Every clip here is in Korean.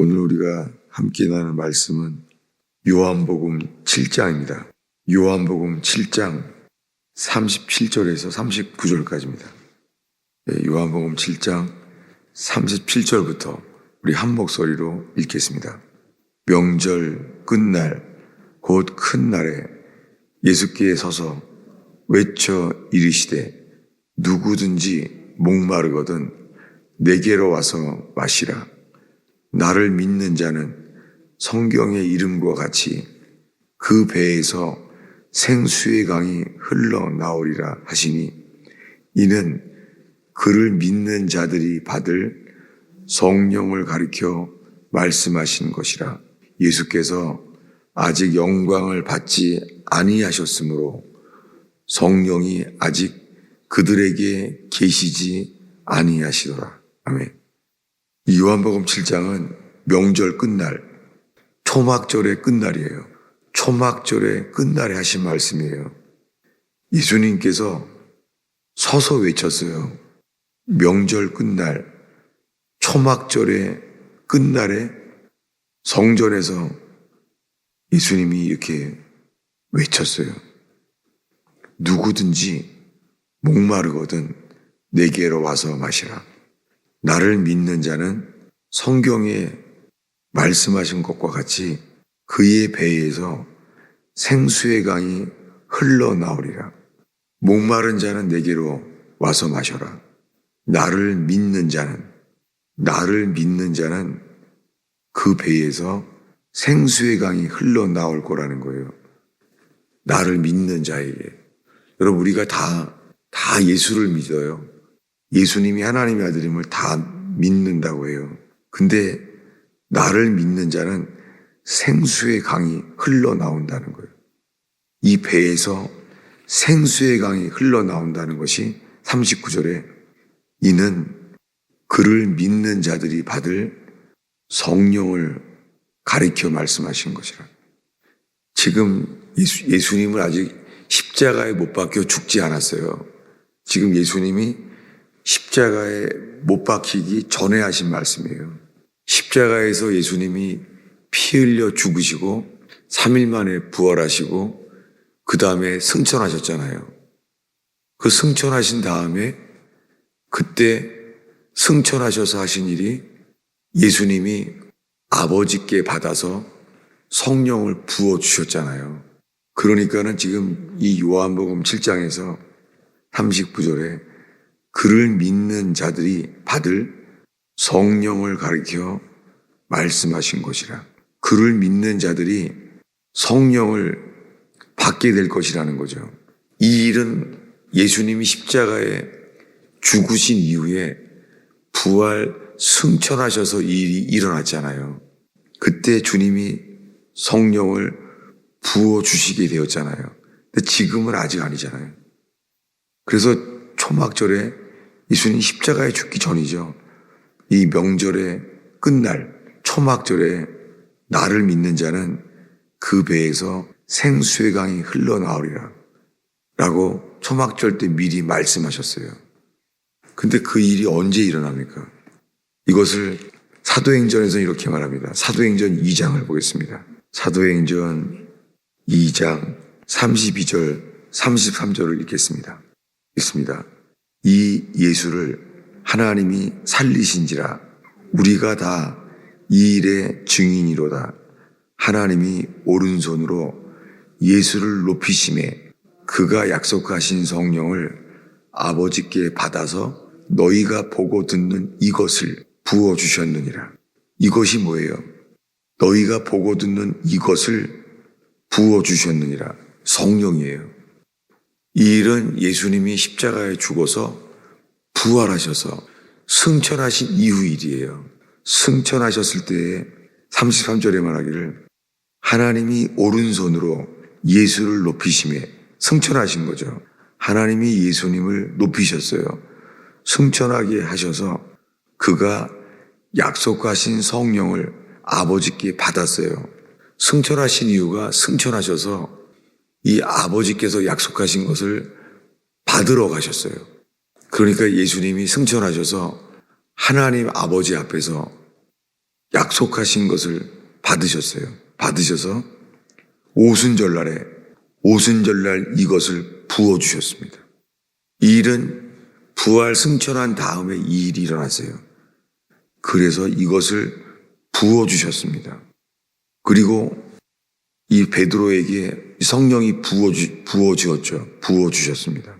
오늘 우리가 함께 나눌 말씀은 요한복음 7장입니다. 요한복음 7장 37절에서 39절까지입니다. 네, 요한복음 7장 37절부터 우리 한 목소리로 읽겠습니다. 명절 끝날 곧 큰 날에 예수께에 서서 외쳐 이르시되 누구든지 목마르거든 내게로 와서 마시라. 나를 믿는 자는 성경의 이름과 같이 그 배에서 생수의 강이 흘러나오리라 하시니 이는 그를 믿는 자들이 받을 성령을 가리켜 말씀하신 것이라 예수께서 아직 영광을 받지 아니하셨으므로 성령이 아직 그들에게 계시지 아니하시더라. 아멘. 이 요한복음 7장은 명절 끝날, 초막절의 끝날이에요. 초막절의 끝날에 하신 말씀이에요. 예수님께서 서서 외쳤어요. 명절 끝날, 초막절의 끝날에 성전에서 예수님이 이렇게 외쳤어요. 누구든지 목마르거든 내게로 와서 마시라. 나를 믿는 자는 성경에 말씀하신 것과 같이 그의 배에서 생수의 강이 흘러나오리라. 목마른 자는 내게로 와서 마셔라. 나를 믿는 자는, 나를 믿는 자는 그 배에서 생수의 강이 흘러나올 거라는 거예요. 나를 믿는 자에게. 여러분, 우리가 다, 다 예수를 믿어요. 예수님이 하나님의 아들임을 다 믿는다고 해요. 근데 나를 믿는 자는 생수의 강이 흘러나온다는 거예요. 이 배에서 생수의 강이 흘러나온다는 것이 39절에 이는 그를 믿는 자들이 받을 성령을 가리켜 말씀하신 것이라. 지금 예수, 예수님을 아직 십자가에 못 박혀 죽지 않았어요. 지금 예수님이 십자가에 못 박히기 전에 하신 말씀이에요. 십자가에서 예수님이 피 흘려 죽으시고 3일 만에 부활하시고 그 다음에 승천하셨잖아요. 그 승천하신 다음에 그때 승천하셔서 하신 일이 예수님이 아버지께 받아서 성령을 부어 주셨잖아요. 그러니까는 지금 이 요한복음 7장에서 39절에 그를 믿는 자들이 받을 성령을 가리켜 말씀하신 것이라. 그를 믿는 자들이 성령을 받게 될 것이라는 거죠. 이 일은 예수님이 십자가에 죽으신 이후에 부활 승천하셔서 이 일이 일어났잖아요. 그때 주님이 성령을 부어 주시게 되었잖아요. 근데 지금은 아직 아니잖아요. 그래서 초막절에 예수님 십자가에 죽기 전이죠. 이 명절의 끝날 초막절에 나를 믿는 자는 그 배에서 생수의 강이 흘러나오리라. 라고 초막절 때 미리 말씀하셨어요. 근데 그 일이 언제 일어납니까? 이것을 사도행전에서 이렇게 말합니다. 사도행전 2장을 보겠습니다. 사도행전 2장 32절, 33절을 읽겠습니다. 읽습니다. 이 예수를 하나님이 살리신지라 우리가 다 이 일의 증인이로다. 하나님이 오른손으로 예수를 높이심에 그가 약속하신 성령을 아버지께 받아서 너희가 보고 듣는 이것을 부어 주셨느니라. 이것이 뭐예요? 너희가 보고 듣는 이것을 부어 주셨느니라. 성령이에요. 이 일은 예수님이 십자가에 죽어서 부활하셔서 승천하신 이후 일이에요. 승천하셨을 때에 33절에 말하기를 하나님이 오른손으로 예수를 높이심에 승천하신 거죠. 하나님이 예수님을 높이셨어요. 승천하게 하셔서 그가 약속하신 성령을 아버지께 받았어요. 승천하신 이유가 승천하셔서 이 아버지께서 약속하신 것을 받으러 가셨어요. 그러니까 예수님이 승천하셔서 하나님 아버지 앞에서 약속하신 것을 받으셨어요. 받으셔서 오순절날에 오순절날 이것을 부어 주셨습니다. 이 일은 부활 승천한 다음에 이 일이 일어났어요. 그래서 이것을 부어 주셨습니다. 그리고 이 베드로에게 성령이 부어 주, 부어 주었죠. 부어 주셨습니다.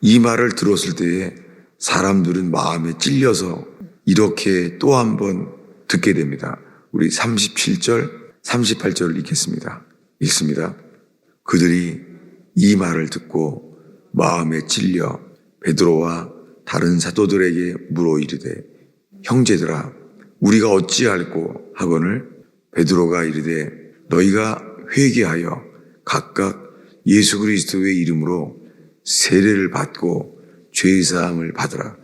이 말을 들었을 때에 사람들은 마음에 찔려서 이렇게 또 한 번 듣게 됩니다. 우리 37절, 38절을 읽겠습니다. 읽습니다. 그들이 이 말을 듣고 마음에 찔려 베드로와 다른 사도들에게 물어 이르되 형제들아 우리가 어찌할꼬 하거늘 베드로가 이르되 너희가 회개하여 각각 예수 그리스도의 이름으로 세례를 받고 죄 사함을 받으라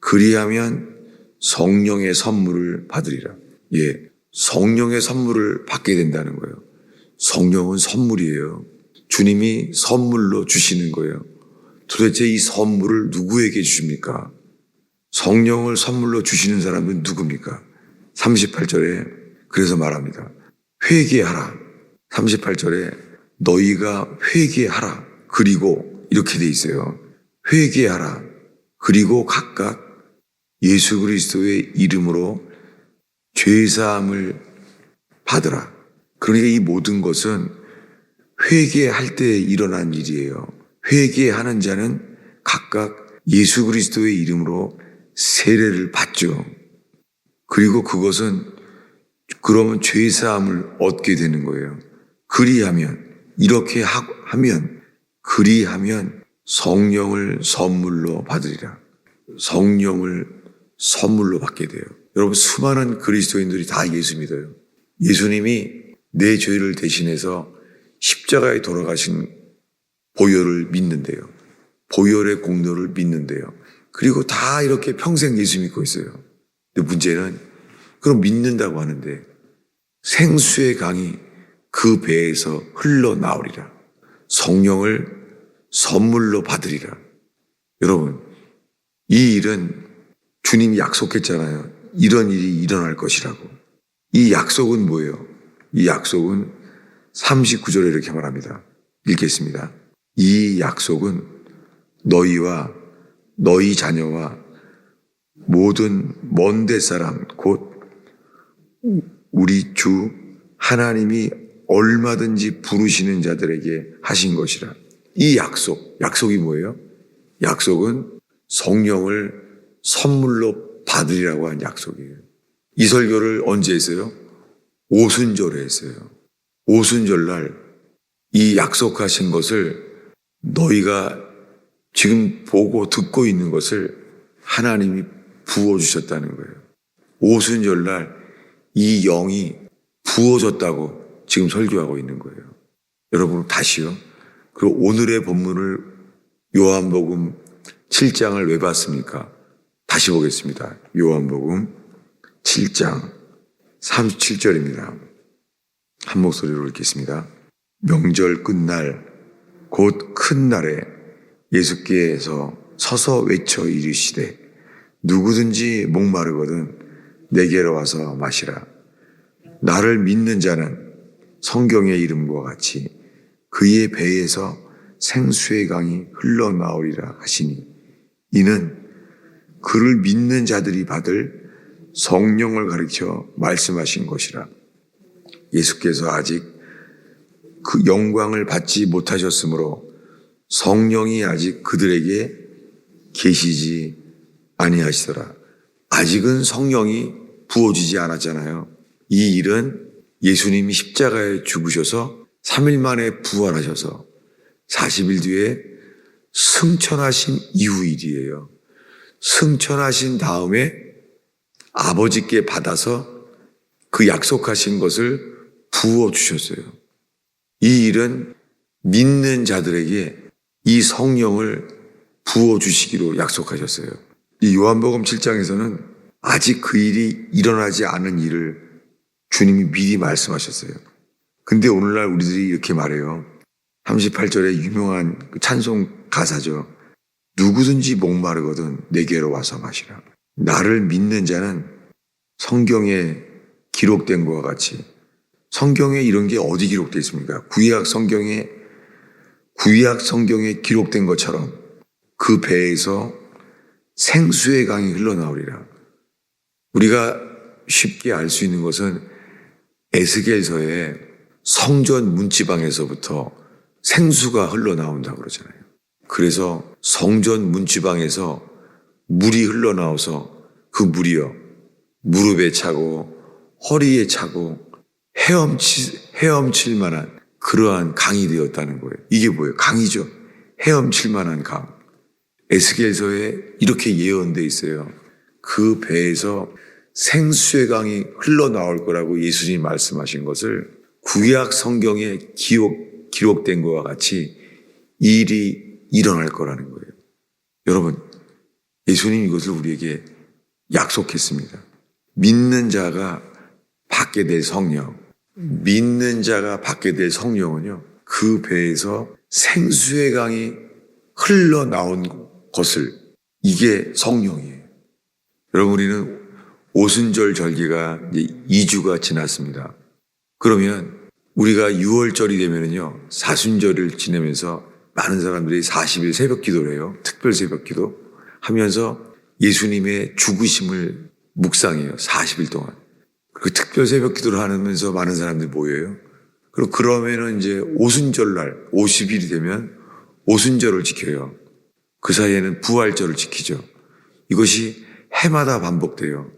그리하면 성령의 선물을 받으리라 예 성령의 선물을 받게 된다는 거예요 성령은 선물이에요. 주님이 선물로 주시는 거예요. 도대체 이 선물을 누구에게 주십니까? 성령을 선물로 주시는 사람은 누굽니까? 38절에 그래서 말합니다. 회개하라. 38절에 너희가 회개하라. 그리고 이렇게 돼 있어요. 회개하라. 그리고 각각 예수 그리스도의 이름으로 죄사함을 받으라. 그러니까 이 모든 것은 회개할 때 일어난 일이에요. 회개하는 자는 각각 예수 그리스도의 이름으로 세례를 받죠. 그리고 그것은 그러면 죄 사함을 얻게 되는 거예요. 그리하면 이렇게 하면 그리하면 성령을 선물로 받으리라. 성령을 선물로 받게 돼요. 여러분 수많은 그리스도인들이 다 예수 믿어요. 예수님이 내 죄를 대신해서 십자가에 돌아가신 보혈을 믿는데요. 보혈의 공로를 믿는데요. 그리고 다 이렇게 평생 예수 믿고 있어요. 근데 문제는 그럼 믿는다고 하는데 생수의 강이 그 배에서 흘러나오리라. 성령을 선물로 받으리라. 여러분, 이 일은 주님이 약속했잖아요. 이런 일이 일어날 것이라고. 이 약속은 뭐예요? 이 약속은 39절에 이렇게 말합니다. 읽겠습니다. 이 약속은 너희와 너희 자녀와 모든 먼데 사람 곧 우리 주 하나님이 얼마든지 부르시는 자들에게 하신 것이라. 이 약속, 약속이 뭐예요? 약속은 성령을 선물로 받으리라고 한 약속이에요. 이 설교를 언제 했어요? 오순절에 했어요. 오순절날 이 약속하신 것을 너희가 지금 보고 듣고 있는 것을 하나님이 부어주셨다는 거예요. 오순절날 이 영이 부어졌다고 지금 설교하고 있는 거예요. 여러분 다시요. 그리고 오늘의 본문을 요한복음 7장을 왜 봤습니까? 다시 보겠습니다. 요한복음 7장 37절입니다. 한 목소리로 읽겠습니다. 명절 끝날 곧 큰 날에 예수께서 서서 외쳐 이르시되 누구든지 목마르거든 내게로 와서 마시라. 나를 믿는 자는 성경의 이름과 같이 그의 배에서 생수의 강이 흘러나오리라 하시니 이는 그를 믿는 자들이 받을 성령을 가르쳐 말씀하신 것이라. 예수께서 아직 그 영광을 받지 못하셨으므로 성령이 아직 그들에게 계시지 아니하시더라. 아직은 성령이 부어지지 않았잖아요. 이 일은 예수님이 십자가에 죽으셔서 3일 만에 부활하셔서 40일 뒤에 승천하신 이후 일이에요. 승천하신 다음에 아버지께 받아서 그 약속하신 것을 부어 주셨어요. 이 일은 믿는 자들에게 이 성령을 부어 주시기로 약속하셨어요. 이 요한복음 7장에서는 아직 그 일이 일어나지 않은 일을 주님이 미리 말씀하셨어요. 근데 오늘날 우리들이 이렇게 말해요. 38절에 유명한 그 찬송 가사죠. 누구든지 목마르거든 내게로 와서 마시라. 나를 믿는 자는 성경의 기록된 것과 같이 성경에 이런 게 어디 기록되어 있습니까? 구약 성경에 구약 성경에 기록된 것처럼 그 배에서 생수의 강이 흘러나오리라. 우리가 쉽게 알 수 있는 것은 에스겔서에 성전 문지방에서부터 생수가 흘러나온다고 그러잖아요. 그래서 성전 문지방에서 물이 흘러나와서 그 물이요. 무릎에 차고 허리에 차고 헤엄치, 헤엄칠 만한 그러한 강이 되었다는 거예요. 이게 뭐예요? 강이죠. 헤엄칠 만한 강. 에스겔서에 이렇게 예언돼 있어요. 그 배에서 생수의 강이 흘러나올 거라고 예수님이 말씀하신 것을 구약 성경에 기록, 기록된 것과 같이 이 일이 일어날 거라는 거예요. 여러분, 예수님 이것을 우리에게 약속했습니다. 믿는 자가 받게 될 성령, 믿는 자가 받게 될 성령은요, 그 배에서 생수의 강이 흘러나온 것을, 이게 성령이에요. 여러분, 우리는 오순절 절기가 이제 2주가 지났습니다. 그러면 우리가 6월절이 되면은요, 사순절을 지내면서 많은 사람들이 40일 새벽 기도를 해요. 특별 새벽 기도 하면서 예수님의 죽으심을 묵상해요. 40일 동안. 그 특별 새벽 기도를 하면서 많은 사람들이 모여요. 그리고 그러면은 이제 오순절날 50일이 되면 오순절을 지켜요. 그 사이에는 부활절을 지키죠. 이것이 해마다 반복돼요.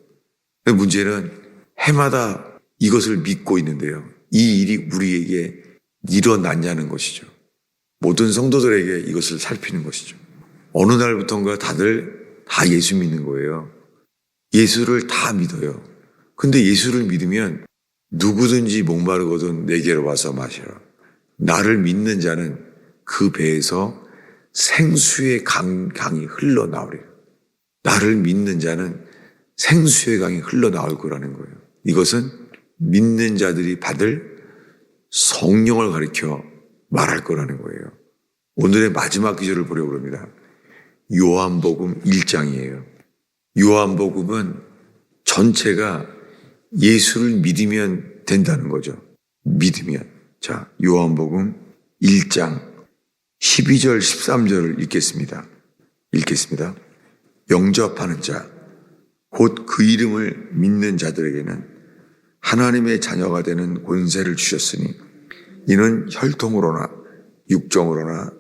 문제는 해마다 이것을 믿고 있는데요. 이 일이 우리에게 일어났냐는 것이죠. 모든 성도들에게 이것을 살피는 것이죠. 어느 날부턴가 다들 다 예수 믿는 거예요. 예수를 다 믿어요. 근데 예수를 믿으면 누구든지 목마르거든 내게로 와서 마시라. 나를 믿는 자는 그 배에서 생수의 강, 강이 흘러나오리라. 나를 믿는 자는 생수의 강이 흘러나올 거라는 거예요. 이것은 믿는 자들이 받을 성령을 가리켜 말할 거라는 거예요. 오늘의 마지막 기절을 보려고 합니다. 요한복음 1장이에요. 요한복음은 전체가 예수를 믿으면 된다는 거죠. 믿으면. 자, 요한복음 1장 12절 13절을 읽겠습니다. 읽겠습니다. 영접하는 자, 곧 그 이름을 믿는 자들에게는 하나님의 자녀가 되는 권세를 주셨으니 이는 혈통으로나 육정으로나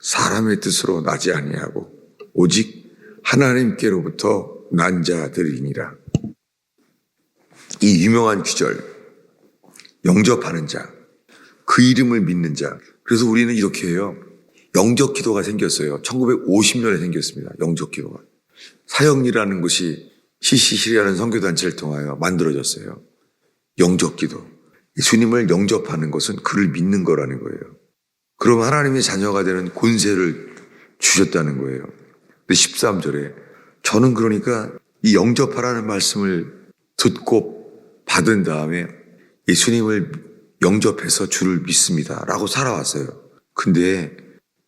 사람의 뜻으로 나지 아니하고 오직 하나님께로부터 난 자들이니라. 이 유명한 구절 영접하는 자, 그 이름을 믿는 자. 그래서 우리는 이렇게 해요. 영접 기도가 생겼어요. 1950년에 생겼습니다. 영접 기도가. 사형리라는 것이 CCC라는 선교단체를 통하여 만들어졌어요. 영접 기도. 예수님을 영접하는 것은 그를 믿는 거라는 거예요. 그럼 하나님의 자녀가 되는 권세를 주셨다는 거예요. 근데 13절에 저는 그러니까 이 영접하라는 말씀을 듣고 받은 다음에 예수님을 영접해서 주를 믿습니다. 라고 살아왔어요. 근데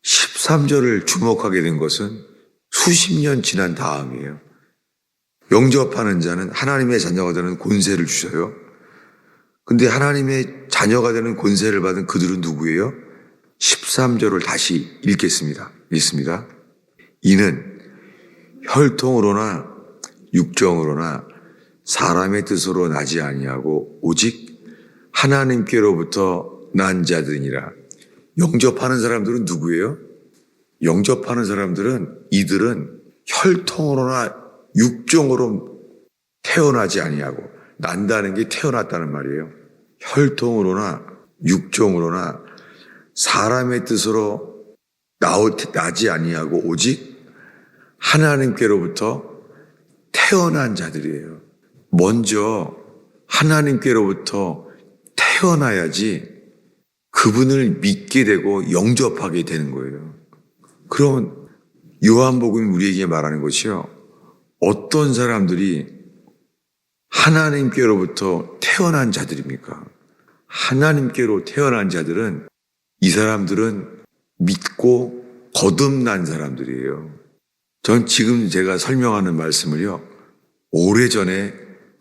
13절을 주목하게 된 것은 수십 년 지난 다음이에요. 영접하는 자는 하나님의 자녀가 되는 권세를 주셔요. 근데 하나님의 자녀가 되는 권세를 받은 그들은 누구예요? 13절을 다시 읽겠습니다. 읽습니다. 이는 혈통으로나 육정으로나 사람의 뜻으로 나지 아니하고 오직 하나님께로부터 난 자들이니라. 영접하는 사람들은 누구예요? 영접하는 사람들은 이들은 혈통으로나 육정으로 태어나지 아니하고 난다는 게 태어났다는 말이에요. 혈통으로나 육정으로나 사람의 뜻으로 나지 아니하고 오직 하나님께로부터 태어난 자들이에요. 먼저 하나님께로부터 태어나야지 그분을 믿게 되고 영접하게 되는 거예요. 그러면 요한복음이 우리에게 말하는 것이요. 어떤 사람들이 하나님께로부터 태어난 자들입니까? 하나님께로 태어난 자들은 이 사람들은 믿고 거듭난 사람들이에요. 전 지금 제가 설명하는 말씀을요, 오래전에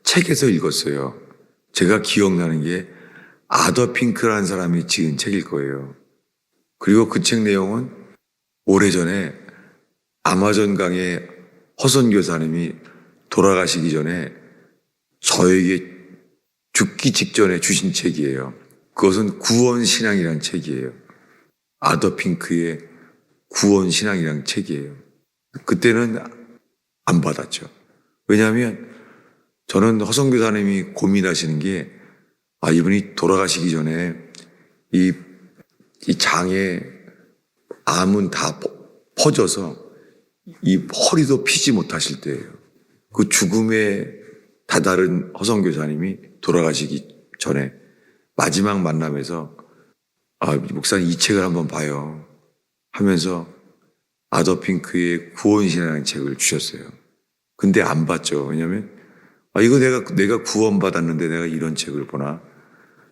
책에서 읽었어요. 제가 기억나는 게 아더 핑크라는 사람이 지은 책일 거예요. 그리고 그 책 내용은 오래전에 아마존 강의 허선 교사님이 돌아가시기 전에 저에게 죽기 직전에 주신 책이에요. 그것은 구원신앙이라는 책이에요. 아더 핑크의 구원신앙이라는 책이에요. 그때는 안 받았죠. 왜냐하면 저는 허성 교사님이 고민하시는 게, 아, 이분이 돌아가시기 전에 이, 이 장에 암은 다 퍼- 퍼져서 이 허리도 피지 못하실 때예요. 그 죽음에 다다른 허성 교사님이 돌아가시기 전에 마지막 만남에서 아, 목사님 이 책을 한번 봐요. 하면서 아더핑크의 구원신이라는 책을 주셨어요. 근데 안 봤죠. 왜냐면 아, 이거 내가, 내가 구원받았는데 내가 이런 책을 보나?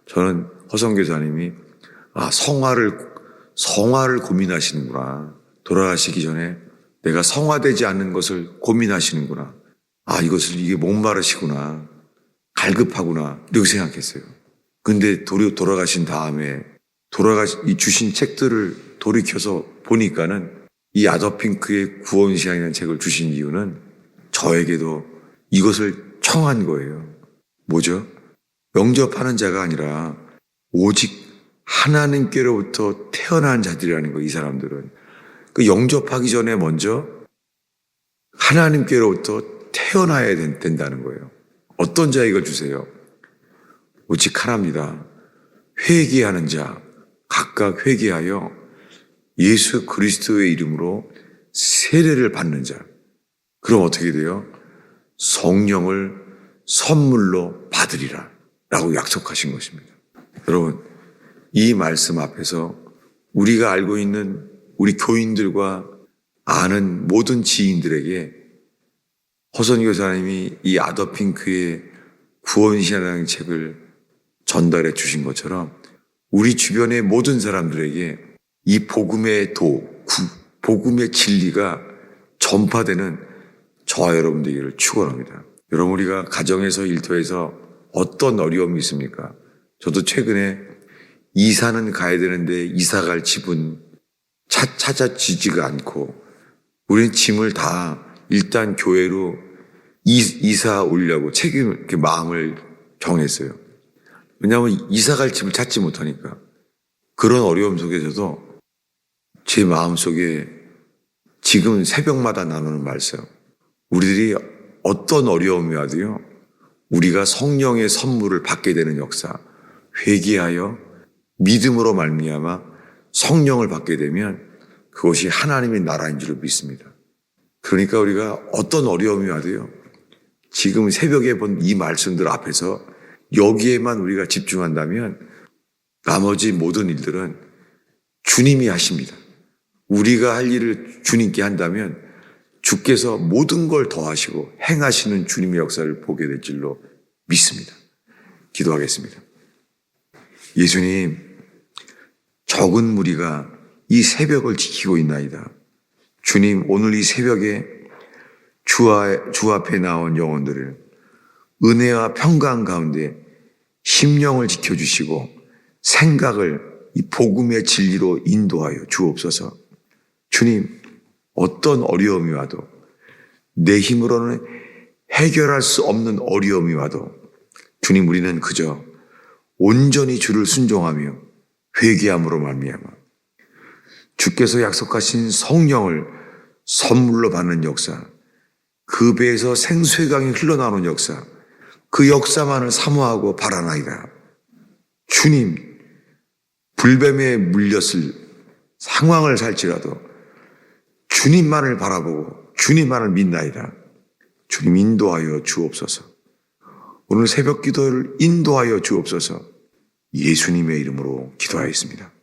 저는 허성 교사님이 아, 성화를, 성화를 고민하시는구나. 돌아가시기 전에 내가 성화되지 않는 것을 고민하시는구나. 아, 이것을 이게 목마르시구나. 갈급하구나. 이렇게 생각했어요. 근데 도리, 돌아가신 다음에 돌아가신, 이 주신 책들을 돌이켜서 보니까는 이 아더핑크의 구원 시향이라는 책을 주신 이유는 저에게도 이것을 청한 거예요. 뭐죠? 영접하는 자가 아니라 오직 하나님께로부터 태어난 자들이라는 거, 이 사람들은. 그 영접하기 전에 먼저 하나님께로부터 태어나야 된- 된다는 거예요. 어떤 자 이걸 주세요? 오직 하나입니다. 회개하는 자, 각각 회개하여 예수 그리스도의 이름으로 세례를 받는 자. 그럼 어떻게 돼요? 성령을 선물로 받으리라. 라고 약속하신 것입니다. 여러분, 이 말씀 앞에서 우리가 알고 있는 우리 교인들과 아는 모든 지인들에게 허선 교사님이 이 아더핑크의 구원시라는 책을 전달해 주신 것처럼 우리 주변의 모든 사람들에게 이 복음의 도, 구- 복음의 진리가 전파되는 저와 여러분들에게를 축원합니다. 여러분 우리가 가정에서 일터에서 어떤 어려움이 있습니까? 저도 최근에 이사는 가야 되는데 이사 갈 집은 차, 찾아지지가 않고 우리는 짐을 다 일단 교회로 이, 이사 오려고 책임 마음을 정했어요. 왜냐하면 이사 갈 집을 찾지 못하니까 그런 어려움 속에서도 제 마음 속에 지금 새벽마다 나누는 말씀 우리들이 어떤 어려움이 와도요 우리가 성령의 선물을 받게 되는 역사 회개하여 믿음으로 말미암아 성령을 받게 되면 그것이 하나님의 나라인 줄 믿습니다. 그러니까 우리가 어떤 어려움이 와도요. 지금 새벽에 본 이 말씀들 앞에서 여기에만 우리가 집중한다면 나머지 모든 일들은 주님이 하십니다. 우리가 할 일을 주님께 한다면 주께서 모든 걸 더하시고 행하시는 주님의 역사를 보게 될 줄로 믿습니다. 기도하겠습니다. 예수님, 적은 무리가 이 새벽을 지키고 있나이다. 주님, 오늘 이 새벽에 주, 아- 주 앞에 나온 영혼들을 은혜와 평강 가운데 심령을 지켜주시고 생각을 이 복음의 진리로 인도하여 주옵소서. 주님, 어떤 어려움이 와도 내 힘으로는 해결할 수 없는 어려움이 와도 주님 우리는 그저 온전히 주를 순종하며 회개함으로 말미암아 주께서 약속하신 성령을 선물로 받는 역사, 그 배에서 생수의 강이 흘러나오는 역사, 그 역사만을 사모하고 바라나이다. 주님, 불뱀에 물렸을 상황을 살지라도 주님만을 바라보고 주님만을 믿나이다. 주님 인도하여 주옵소서. 오늘 새벽 기도를 인도하여 주옵소서. 예수님의 이름으로 기도하였습니다.